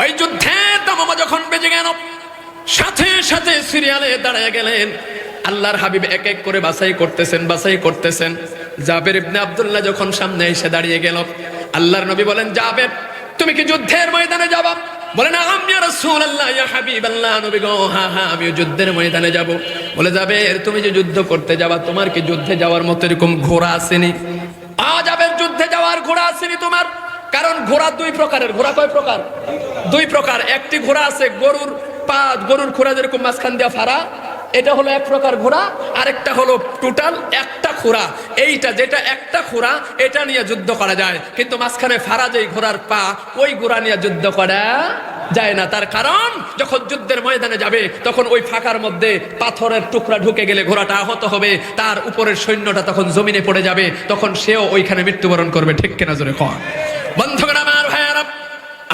ওই যুদ্ধে দামামা যখন বেজে গেল, সাথে সাথে সিরিয়ালে গেলেন। আল্লাহর হাবিব এক এক করে বাছাই করতেছেন বাছাই করতেছেন। জাবের ইবনে আব্দুল্লাহ যখন সামনে এসে দাঁড়িয়ে গেল, আল্লাহর নবী বলেন, জাবের, তুমি কি যুদ্ধের ময়দানে যাবা? আমি রাসূলুল্লাহ, ইয়া হাবিবাল্লাহ, নবী গো হ্যাঁ হ্যাঁ আমি যুদ্ধের ময়দানে যাব। বলে, জাবের, তুমি যে যুদ্ধ করতে যাবা, তোমার কি যুদ্ধে যাওয়ার মতো এরকম ঘোড়া আসেনি? আজ আবের যুদ্ধে যাওয়ার ঘোড়া আসেনি তোমার। কারণ ঘোড়া দুই প্রকারের। ঘোড়া কয় প্রকার? দুই প্রকার। একটি ঘোড়া আছে গরুর পা গরুর ঘোড়া যেরকম মাঝখান দিয়া ফাড়া, এটা হলো এক প্রকার ঘোড়া, আরেকটা হলো টোটাল একটা ঘোড়া এইটা যেটা একটা ঘোড়া এটা নিয়ে যুদ্ধ করা যায়। কিন্তু মাঝখানে ফাড়া যেই ঘোড়ার পা, ওই ঘোড়া নিয়ে যুদ্ধ করা যায় না। তার কারণ, যখন যুদ্ধের ময়দানে যাবে, তখন ওই ফাঁকার মধ্যে পাথরের টুকরা ঢুকে গেলে ঘোড়াটা আহত হবে। তার উপরের সৈন্যটা তখন জমিনে পড়ে যাবে। তখন সেও ওইখানে মৃত্যুবরণ করবে। ঠিক কেনা জোরে কন? বন্ধুগণ আমার ভাইয়ারা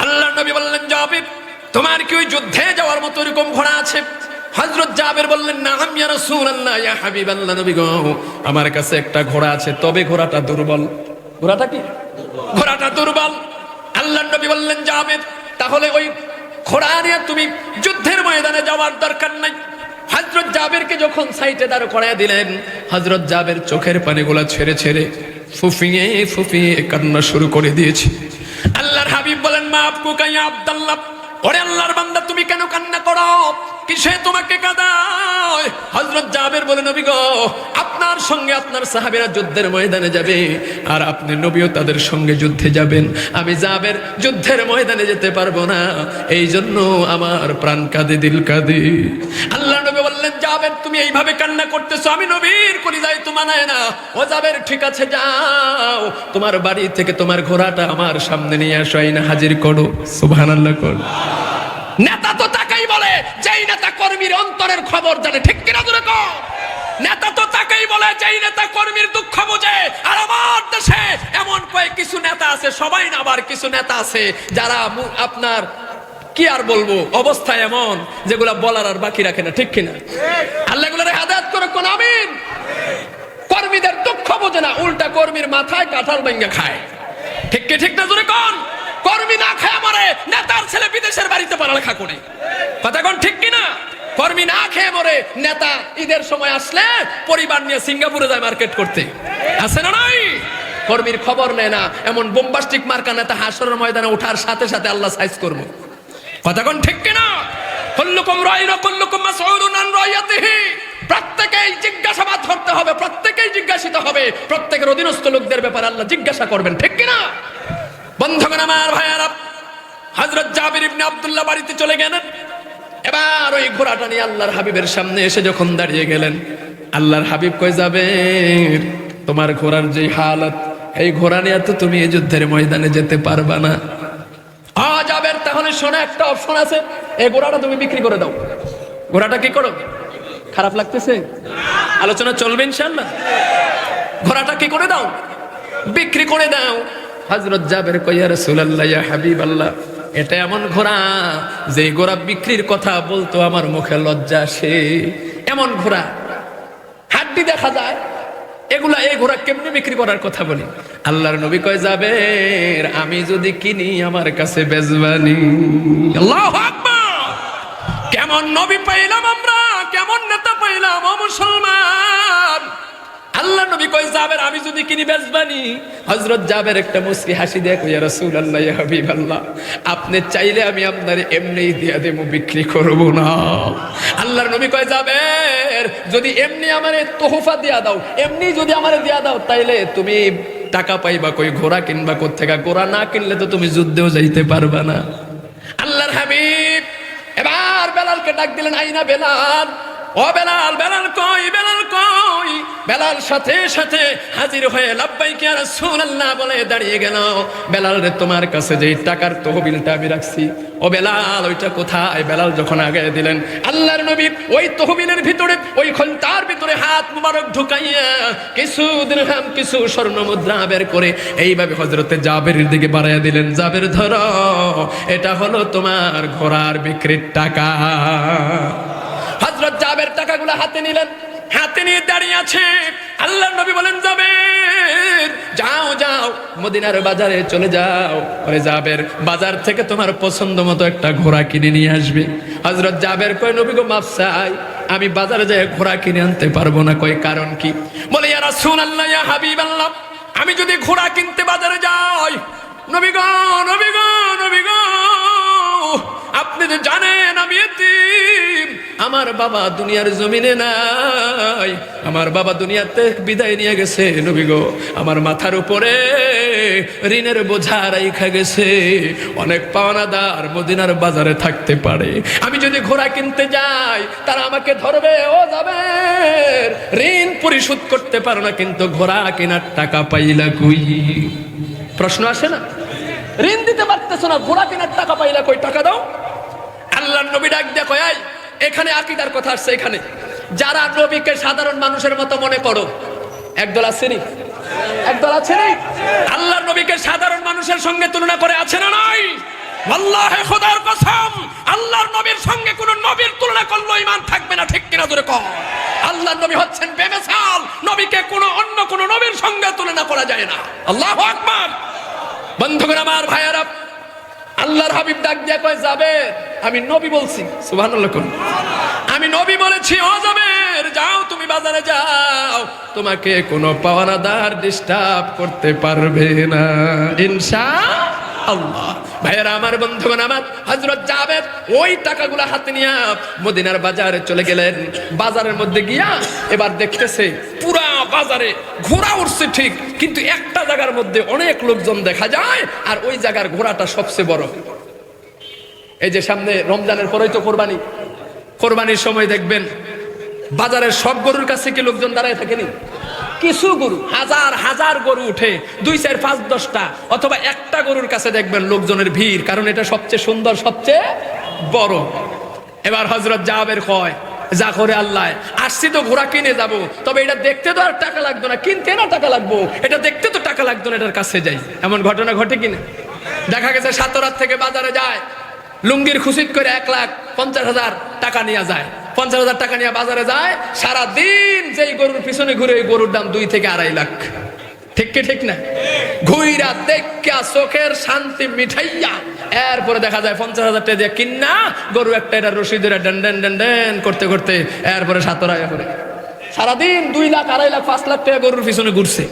আল্লাহ নবী বললেন, জাবির, তোমার কি ওই যুদ্ধে যাওয়ার মতো এরকম ঘোড়া আছে? হযরত জাবের বললেন না আমি রাসূলুল্লাহ, ইয়া হাবিবাল্লাহ নবী গো, আমার কাছে একটা ঘোড়া আছে, তবে ঘোড়াটা দুর্বল। ঘোড়াটা কি? ঘোড়াটা দুর্বল। আল্লাহ নবী বললেন, জাবের, তাহলে ওই ঘোড়া নিয়ে তুমি যুদ্ধের ময়দানে যাওয়ার দরকার নাই। হজরত জাবেরকে যখন সাইটে দাঁড় করায় দিলেন হজরত জাবের চোখের পানিগুলা ছেড়ে ছেড়ে ফুফিয়ে ফুফিয়ে কান্না শুরু করে দিয়েছে। আল্লাহর হাবিব বলেন, মা আপকু কাইয়া আব্দাল্লাহ, ওরে আল্লাহর বান্দা, তুমি কেন কান্না করো? কিসে তোমাকে কাঁদায়? হজরত জাবের বলে, নবী গো, আপনার সঙ্গে আপনার সাহাবেরা যুদ্ধের ময়দানে যাবে আর আপনি নবীও তাদের সঙ্গে যুদ্ধে যাবেন। আমি জাবের যুদ্ধের ময়দানে যেতে পারব না। এই জন্য আমার প্রাণ কাঁদে, দিল কাঁদে। আল্লাহ নবী বললেন, জাবের, তুমি এইভাবে কান্না করতেছো, আমি নবীর করি যাই তো মানায় না। ও জাবের, ঠিক আছে, যাও। তোমার বাড়ি থেকে তোমার ঘোড়াটা আমার সামনে নিয়ে আসো, আইনা হাজির করো। সুবহানাল্লাহ, কর। নেতা তো তাকেই বলে, যেই নেতা কর্মীর অন্তরের খবর জানে, ঠিক কিনা দূরে কর নেতা তো তাকেই বলে, যেই নেতা কর্মীর দুঃখ বোঝে, আর আমার দেশে এমন কয়েক কিছু নেতা আছে, সবাই না আবার কিছু নেতা আছে, যারা আপনার, কি আর বলব, অবস্থা এমন, যেগুলা বলার আর বাকি রাখে না, ঠিক কিনা? আল্লাহ গুলারে হাদায়াত করে কোন আমিন? কর্মীদের দুঃখ বোঝে না, উল্টা কর্মীর মাথায় কাঁঠাল ভেঙ্গে খায়। ঠিক কি, ঠিক না জোরে কোন? কর্মী না মরে, নেতার ছেলে বিদেশের বাড়িতে পড়ালেখা করে। কথা কোন ঠিক কি না কর্মী না খেয়ে মরে নেতা ঈদের সময় আসলে পরিবার নিয়ে সিঙ্গাপুরে যায় মার্কেট করতে। আছে না নাই? কর্মীর খবর নেয় না, এমন বোম্বাস্টিক মার্কা নেতা হাসরের ময়দানে ওঠার সাথে সাথে আল্লাহ সাইজ করব। কথা কোন ঠিক কিনা? কুল্লুকুম কুল্লুকুম রাইয়াতিহি। প্রত্যেকেই জিজ্ঞাসাবাদ করতে হবে, প্রত্যেকেই জিজ্ঞাসিত হবে। প্রত্যেকের অধীনস্থ লোকদের ব্যাপারে আল্লাহ জিজ্ঞাসা করবেন, ঠিক কিনা? বন্ধুগণ আমার ভাইয়ারা হযরত জাবির ইবনে আব্দুল্লাহ বাড়িতে চলে গেলেন। এবার ওই ঘোড়াটা নিয়ে আল্লাহর হাবিবের সামনে এসে যখন দাঁড়িয়ে গেলেন, আল্লাহর হাবিব কই যাবে তোমার ঘোড়ার যে হালত, এই ঘোড়া নিয়ে তো তুমি এই যুদ্ধের ময়দানে যেতে পারবা না। আ যাবের তাহলে শোনা, একটা অপশন আছে। এই ঘোড়াটা তুমি বিক্রি করে দাও। ঘোড়াটা কি করো? খারাপ লাগতেছে? আলোচনা চলবে ইনশাল্লাহ ঘোড়াটা কি করে দাও? বিক্রি করে দাও। হজরত জাবের কইয়া রাসূলুল্লাহ, ইয়া হাবিবাল্লাহ। এটা এমন ঘোড়া যে ঘোড়া বিক্রির কথা বলতো আমার মুখে লজ্জা আসে। এমন ঘোড়া। হাড্ডি দেখা যায়। এগুলা এই ঘোড়া কেমনি বিক্রি করার কথা বলি? আল্লাহর নবী কয়, যাবে, আমি যদি কিনি, আমার কাছে বেজবানি কেমন নবী পাইলাম আমরা, কেমন নেতা পাইলাম মুসলমান। আমি যদি কিনি বেজবানি। হযরত জাবের একটা মুসকি হাসি রাসূলুল্লাহ, ইয়া হাবিবাল্লাহ, আপনি চাইলে আমি আপনার এমনিই দিয়া দেবো, বিক্রি করব না। আল্লাহর নবী কয় যাবের যদি এমনি আমারে তোহফা দিয়া দাও, এমনি যদি আমারে দিয়া দাও, তাইলে তুমি টাকা পাইবা কই, ঘোড়া কিনবা কোত্থেকা? ঘোড়া না কিনলে তো তুমি যুদ্ধেও যাইতে পারবা না। আল্লাহর হাবিব এবার বেলালকে ডাক দিলেন, আইনা বেলাল, ও বেলাল বেলাল কই বেলাল কই? বেলাল সাথে সাথে হাজির হয়ে লাব্বাই কি আর রাসূলুল্লাহ বলে দাঁড়িয়ে গেল। বেলাল রে, তোমার কাছে যে টাকার তহবিলটা আমি রাখছি। ও বেলাল, ওইটা কোথায়? বেলাল যখন আগে দিলেন, আল্লাহর নবী ওই তহবিলের ভিতরে, ওই খন্তার ভিতরে হাত মুবারক ঢুকাইয়া কিছু দিরহাম কিছু স্বর্ণ মুদ্রা বের করে এইভাবে হজরতে জাবের দিকে বাড়াইয়া দিলেন। জাবের, ধর, এটা হলো তোমার ঘোড়ার বিক্রির টাকা। হজরত জাবের টাকাগুলো হাতে নিলেন। হাতে নিয়ে দাঁড়িয়ে আছে। আল্লাহ নবী বলেন যাবে যাও যাও, মদিনার বাজারে চলে যাও। ওরে যাবের বাজার থেকে তোমার পছন্দ মতো একটা ঘোড়া কিনে নিয়ে আসবে। হজরত যাবের কয়, নবী গো, মাফ চাই, আমি বাজারে যাই ঘোড়া কিনে আনতে পারব না। কয়, কারণ কি? বলে, ইয়া রাসূলুল্লাহ, ইয়া হাবিবাল্লাহ, আমি যদি ঘোড়া কিনতে বাজারে যাই, নবী গো নবী গো নবী গো, আপনি তো জানেন আমার বাবা দুনিয়ার জমিনে নাই। আমার বাবা দুনিয়াতে বিদায় নিয়ে গেছে নবী গো। আমার মাথার উপরে ঋণের বোঝা রাইখা গেছে। অনেক পাওনাদার মদিনার বাজারে থাকতে পারে। আমি যদি ঘোড়া কিনতে যাই তারা আমাকে ধরবে ও যাবে ঋণ পরিশোধ করতে পারো না কিন্তু ঘোড়া কেনার টাকা পাইলা কই? প্রশ্ন আসে না? ঋণ দিতে পারতেছো না ঘোড়া কেনার টাকা পাইলা কই? টাকা দাও। আল্লাহ নবী ডাক "এই, এখানে আকিদার কথা আসছে এখানে। যারা নবীকে সাধারণ মানুষের মতো মনে করো, একদল আছে নি? একদল আছে নি? আল্লাহ নবীকে সাধারণ মানুষের সঙ্গে তুলনা করে আছে না নাই? আল্লাহে খোদার কসম, আল্লাহর নবীর সঙ্গে কোন নবীর তুলনা করল ইমান থাকবে না, ঠিক কিনা ধরে কর আল্লাহর নবী হচ্ছেন বেমেসাল, নবীকে কোন অন্য কোন নবীর সঙ্গে তুলনা করা যায় না। আল্লাহু আকবার। বন্ধুগণ, আমার ভাইয়ারা আল্লাহর হাবিব ডাক দিয়া কয়, যাবে? আমি নবী বলছি, সুবহানাল্লাহ আমি নবী বলেছি, ও যাবে যাও তুমি বাজারে যাও। তোমাকে কোনো পাওয়ানাদার ডিস্টার্ব করতে পারবে না। ইনশা আল্লাহ ভাইয়েরা, আমার বন্ধুগণ, আমার হজরত জাবেদ ওই টাকাগুলো হাতে নিয়ে মদিনার বাজারে চলে গেলেন। বাজারের মধ্যে গিয়া এবার দেখতেছে, পুরা বাজারে ঘোড়া উঠছে ঠিক। কিন্তু একটা জায়গার মধ্যে অনেক লোকজন দেখা যায়, আর ওই জায়গার ঘোড়াটা সবচেয়ে বড়। এই যে সামনে রমজানের পরেই তো কোরবানি। কোরবানির সময় দেখবেন, বাজারের সব গরুর কাছে কি লোকজন দাঁড়ায় থাকেনি কিছু গরু, হাজার হাজার গরু উঠে, দুই, চার, পাঁচ, দশটা, অথবা একটা গরুর কাছে দেখবেন লোকজনের ভিড়, কারণ এটা সবচেয়ে সুন্দর, সবচেয়ে বড়। এবার হজরত জাহাবের কয় যা করে আল্লাহ। আসছি তো ঘোড়া কিনে যাব। তবে এটা দেখতে তো আর টাকা লাগতো না। কিনতে না টাকা লাগবো। এটা দেখতে তো টাকা লাগতো না, এটার কাছে যাই। এমন ঘটনা ঘটে কিনা? দেখা গেছে সাতরাত থেকে বাজারে যায়। লুঙ্গির খুশিত করে এক লাখ পঞ্চাশ হাজার টাকা নিয়ে যায়। পঞ্চাশ হাজার টাকা নিয়ে বাজারে যায়। সারা দিন যেই গরুর পিছনে ঘুরে ওই গরুর দাম দুই থেকে আড়াই লাখ। ঠিক কি ঠিক না? ঘুইরা দেখা চোখের শান্তি মিঠাইয়া এরপরে দেখা যায় পঞ্চাশ হাজার টাকা দিয়ে কিন্না গরু একটা এটা রশি ধরে ডেন ডেন ডেন ডেন করতে করতে এরপরে সাতরা করে। সারাদিন দুই লাখ, আড়াই লাখ, পাঁচ লাখ টাকা গরুর পিছনে ঘুরছে।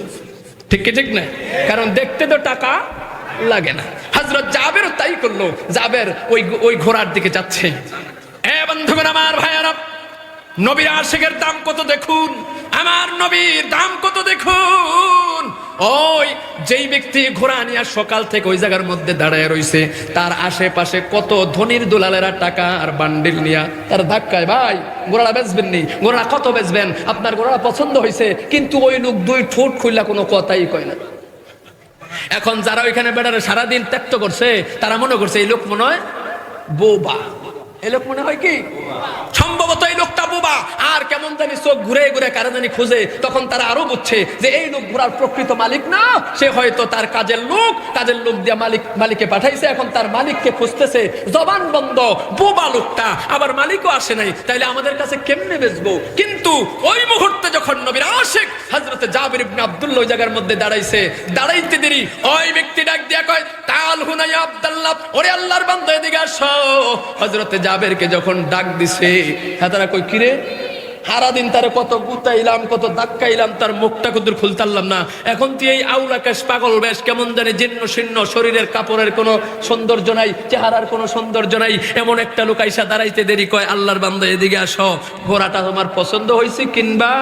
ঠিক কি, ঠিক না? কারণ দেখতে তো টাকা লাগে না। হজরত জাবেরও তাই করল। জাবের ওই ওই ঘোড়ার দিকে যাচ্ছে। এ বন্ধুগণ, আমার ভাইয়ারা, নবীর আশেকের দাম কত দেখুন? আমার নবীর দাম কত দেখুন? ওই যেই ব্যক্তি ঘোড়া নিয়ে সকাল থেকে ওই জায়গার মধ্যে দাঁড়ায় রইছে, তার আশেপাশে কত ধনির দুলালেরা টাকা আর বান্ডিল নিয়া তার ধাক্কায়, ভাই ঘোড়া বেচবেন নি ঘোড়া কত বেচবেন? আপনার ঘোড়া পছন্দ হয়েছে কিন্তু ওই লোক দুই ঠোঁট খুললা কোনো কথাই কয় না। এখন যারা ওইখানে বেড়ারে সারাদিন ত্যাক্ত করছে, তারা মনে করছে, এই লোক মনে হয় বোবা। এই লোক মনে হয় কি? সম্ভবত এই লোকটা বোবা আর কেমন জানি চোখ ঘুরে ঘুরে কারা জানি খুঁজে, তখন তারা আরও বুঝছে যে এই লোক ঘোড়ার প্রকৃত মালিক না, সে হয়তো তার কাজের লোক কাজের লোক দিয়ে মালিক, মালিককে পাঠাইছে, এখন তার মালিককে খুঁজতেছে। জবান বন্ধ, বোবা লোকটা, আবার মালিকও আসে নাই, তাইলে আমাদের কাছে কেমনে বেচবো? কিন্তু ওই মুহূর্তে যখন নবীর আশেক হজরতে জাবির ইবনে আব্দুল্লাহ ওই জায়গার মধ্যে দাঁড়াইছে, দাঁড়াইতে দেরি, ওই ব্যক্তি ডাক দিয়া কয়, তাল হুনাইয়া আব্দুল্লাহ ওরে আল্লাহর বান্দা, এদিকে আসো। হজরতে জাবেরকে যখন ডাক দিছে হ্যাঁ তারা কই কিরে সারাদিন তারে কত গুতাইলাম, কত ধাক্কাইলাম, তার মুখটা কুদুর খুলতারলাম না। এখন তুই এই আউলাকাশ পাগল বেশ, কেমন জানে জীর্ণ শীর্ণ, শরীরের কাপড়ের কোনো সৌন্দর্য নাই, চেহারার কোনো সৌন্দর্য নাই, এমন একটা লোক আইসা দাঁড়াইতে দেরি কয়, আল্লাহর বান্দা এদিকে আসো, ঘোড়াটা তোমার পছন্দ হয়েছে কিনবা?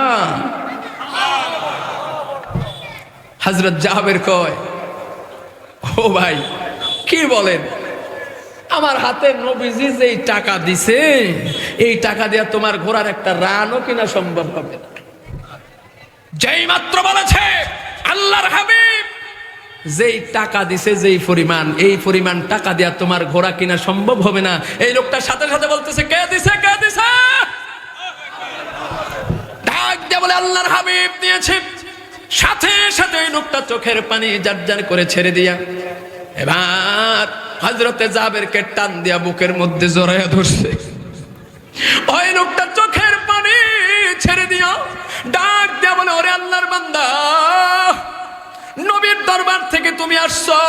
হজরত জাহাবের কয়, ও ভাই, কি বলেন? আমার হাতে নবীজি যেই টাকা দিছে, এই টাকা দিয়া তোমার ঘোড়ার একটা রানও কিনা সম্ভব হবে না। যেই মাত্র বলেছে, আল্লাহর হাবিব, যেই টাকা দিছে, যেই পরিমাণ, এই পরিমাণ টাকা দিয়া তোমার ঘোড়া কিনা সম্ভব হবে না। এই লোকটা সাথে সাথে বলতেছে, কে দিছে কে দিছে? ডাক দিয়ে বলে, আল্লাহর হাবিব দিয়েছে। সাথে সাথে ওই লোকটা চোখের পানি জার করে ছেড়ে দিয়া, এবার হজরতে জাবেরকে টান দিয়া বুকের মধ্যে জড়াইয়া ধরছে। ওই লোকটা চোখের পানি ছেড়ে দিয়া ডাক দিয়া বলে, ওরে আল্লাহর বান্দা, নবীর দরবার থেকে তুমি আসছো।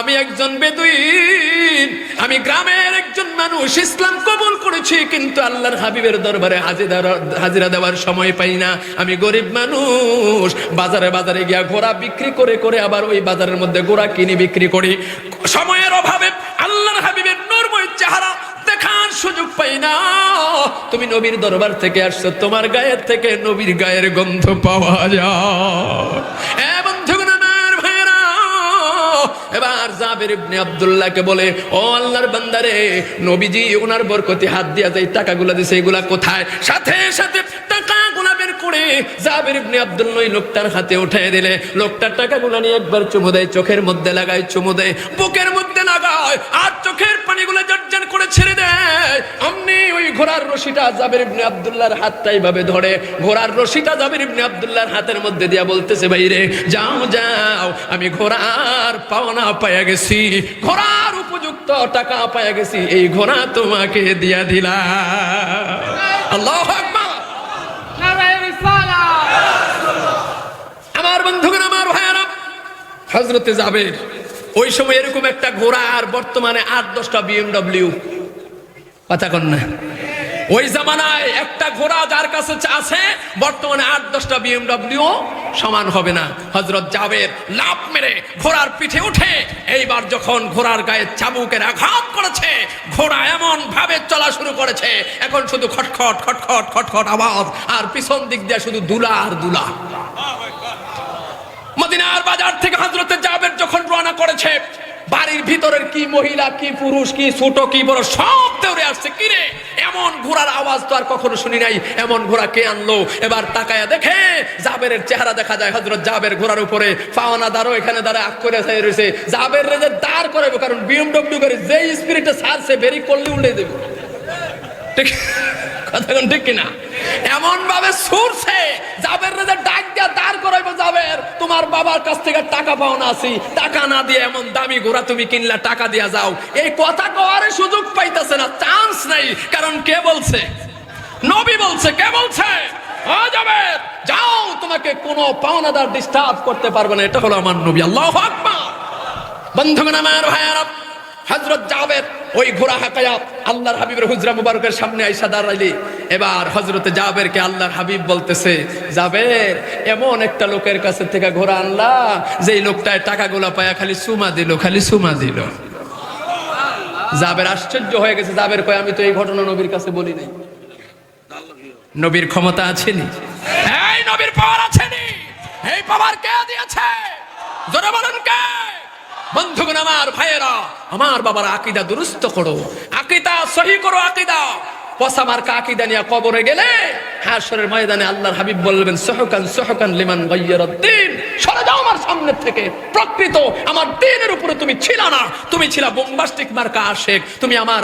আমি একজন বেদুইন, আমি গ্রামের একজন মানুষ, ইসলাম কবুল করেছি, কিন্তু আল্লাহর হাবিবের দরবারে হাজিরা দেওয়ার সময় পাই না। আমি গরিব মানুষ, বাজারে বাজারে গিয়া ঘোড়া বিক্রি করে করে আবার ওই বাজারের মধ্যে ঘোড়া কিনে বিক্রি করি। সময়ের অভাবে আল্লাহর হাবিবের নর্ময় চেহারা দেখার সুযোগ পাই না। তুমি নবীর দরবার থেকে আসছো, তোমার গায়ের থেকে নবীর গায়ের গন্ধ পাওয়া যায়। এবার জাবের ইবনে আব্দুল্লাহকে বলে, ও আল্লাহর বান্দারে, নবীজি ওনার বরকতি হাত দিয়া যে টাকাগুলো দিছে, এগুলা কোথায়? সাথে সাথে টাকাগুলা বের করে জাবের ইবনে আব্দুল্লাহ লোকটার হাতে উঠাই দিলে। লোকটার টাকাগুলো নিয়ে একবার চুমু দেয়, চোখের মধ্যে লাগায় চুমু দেয়, বুকের মধ্যে লাগায় আর চোখের পানিগুলো জর্জর করে ছেড়ে দেয়। অমনি ওই ঘোড়ার রশিটা জাবের ইবনে আব্দুল্লাহর হাতটা এইভাবে ধরে। ঘোড়ার রশিটা জাবের ইবনে আব্দুল্লাহর হাতের মধ্যে দিয়া বলতেছে ভাই রে যাও যাও আমি ঘোড়ার পাওনা পাইয়া গেছি। ঘোড়ার উপযুক্ত টাকা পাইয়া গেছি। এই ঘোড়া তোমাকে দিয়া দিলাম। আল্লাহ আমার বন্ধুগণ আমার ভাইয়ারা হজরতে যাবের ওই সময় এরকম একটা ঘোড়া আর বর্তমানে আট, দশটা বিএমডব্লিউ কথা কন না। ওই জামানায় একটা ঘোড়া যার কাছে আছে, বর্তমানে আট, দশটা বিএমডব্লিউ সমান হবে না। হজরত জাবের লাভ মেরে ঘোড়ার পিঠে উঠে এইবার যখন ঘোড়ার গায়ে চাবুকের আঘাত করেছে, ঘোড়া এমন ভাবে চলা শুরু করেছে, এখন শুধু খটখট খটখট খটখট আওয়াজ, আর পিছন দিক দিয়ে শুধু দুলা আর দুলা। মদিনার বাজার থেকে হজরতে জাবের যখন রওনা করেছে বাড়ির ভিতরের কি মহিলা কি পুরুষ, কি ছোট, কি বড়, সব দৌড়ে আসছে। কিরে এমন ঘোড়ার আওয়াজ তো আর কখনো শুনি নাই। এমন ঘোড়া কে আনলো? এবার তাকায়া দেখে জাবেরের চেহারা দেখা যায়। হজরত জাবের ঘোড়ার উপরে পাওনা দাঁড়ো, এখানে দাঁড়া আগ করে চাই রয়েছে। জাবের রে দাঁড় করাবে, কারণ বিএমডব্লিউ করে যেই স্পিরিটে ছাড়ছে বেরি করলে উল্টে দেবে। ঠিক কথা ঠিক কিনা? এমন ভাবে সুরছে জাবের রে বাবার কাছ থেকে টাকা পাও না আছি। টাকা না দিয়ে এমন দামি ঘোড়া তুমি কিনলা, টাকা দিয়া যাও। এই কথা কওয়ারে সুযোগ পাইতাছে না চান্স নাই। কারণ কে বলছে? নবী বলছে, কে বলছে? যাও, তোমাকে কোনো পাওনাদার ডিস্টার্ব করতে পারবে না। এটা হলো আমার নবী, আল্লাহ বন্ধুগণ আমার ভাইয়ারা হজরত জাবের ওই ঘোড়া হাকায়া আল্লাহর হাবিবের হুজরা মুবারকের সামনে আইসা দাঁড়াইলি। এবার হজরতে জাবেরকে আল্লাহর হাবিব বলতেছে, জাবের, এমন একটা লোকের কাছে থেকে ঘোড়া আনলা, যেই লোকটায় টাকাগুলা পায়া খালি সুমা দিল, খালি সুমা দিল। জাবের আশ্চর্য হয়ে গেছে। জাবের কয়, আমি তো এই ঘটনা নবীর কাছে বলি নাই। নবীর ক্ষমতা আছেনি এই নবীর পাওয়ার আছেনি এই পাওয়ার কে দিয়েছে? জোরে বলুন কে? বন্ধুগণ আমার ভাইয়েরা আমার বাবার আকিদা দুরুস্ত করো আকিদা সহি করো আকিদা পচা মার্কা আকিদা নিয়ে কবরে গেলে হাসরের ময়দানে আল্লাহর হাবিব বলবেন, সহকান সহকান লিমান গাইয়ারদ্দিন সরে যাও আমার সামনে থেকে। প্রকৃত আমার দিনের উপরে তুমি ছিল না। তুমি ছিল বোম্বাস্টিক মার্কা আশেক। তুমি আমার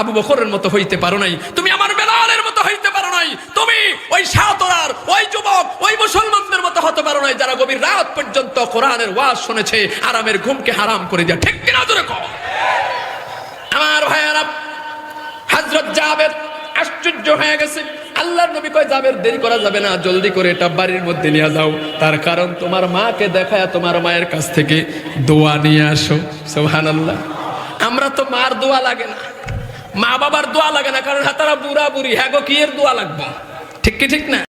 আবু বকরের মতো হইতে পারো নাই। তুমি আমার বেলালের মতো হইতে পারো নাই। তুমি ওই সাতরার ওই যুবক, ওই মুসলমানদের মতো হতে পারো নাই যারা গভীর রাত পর্যন্ত কোরআনের ওয়াজ শুনেছে, আরামের ঘুমকে হারাম করে দেয়া। ঠিক কিনা জোরে কর আমার ভাইয়ারা হজরত জাবের আশ্চর্য হয়ে গেছে। আল্লাহর নবী কয়, জাবের দেরি করা যাবে না, জলদি করে এটা বাড়ির মধ্যে নিয়ে যাও। তার কারণ তোমার মাকে দেখায়, তোমার মায়ের কাছ থেকে দোয়া নিয়ে আসো। সুবহানাল্লাহ। আমরা তো মার দোয়া লাগে না। মা বাবার দোয়া লাগে না, কারণ হ্যাঁ তারা বুড়া বুড়ি হ্যাঁ গো কি এর দোয়া লাগবে? ঠিক কি ঠিক না?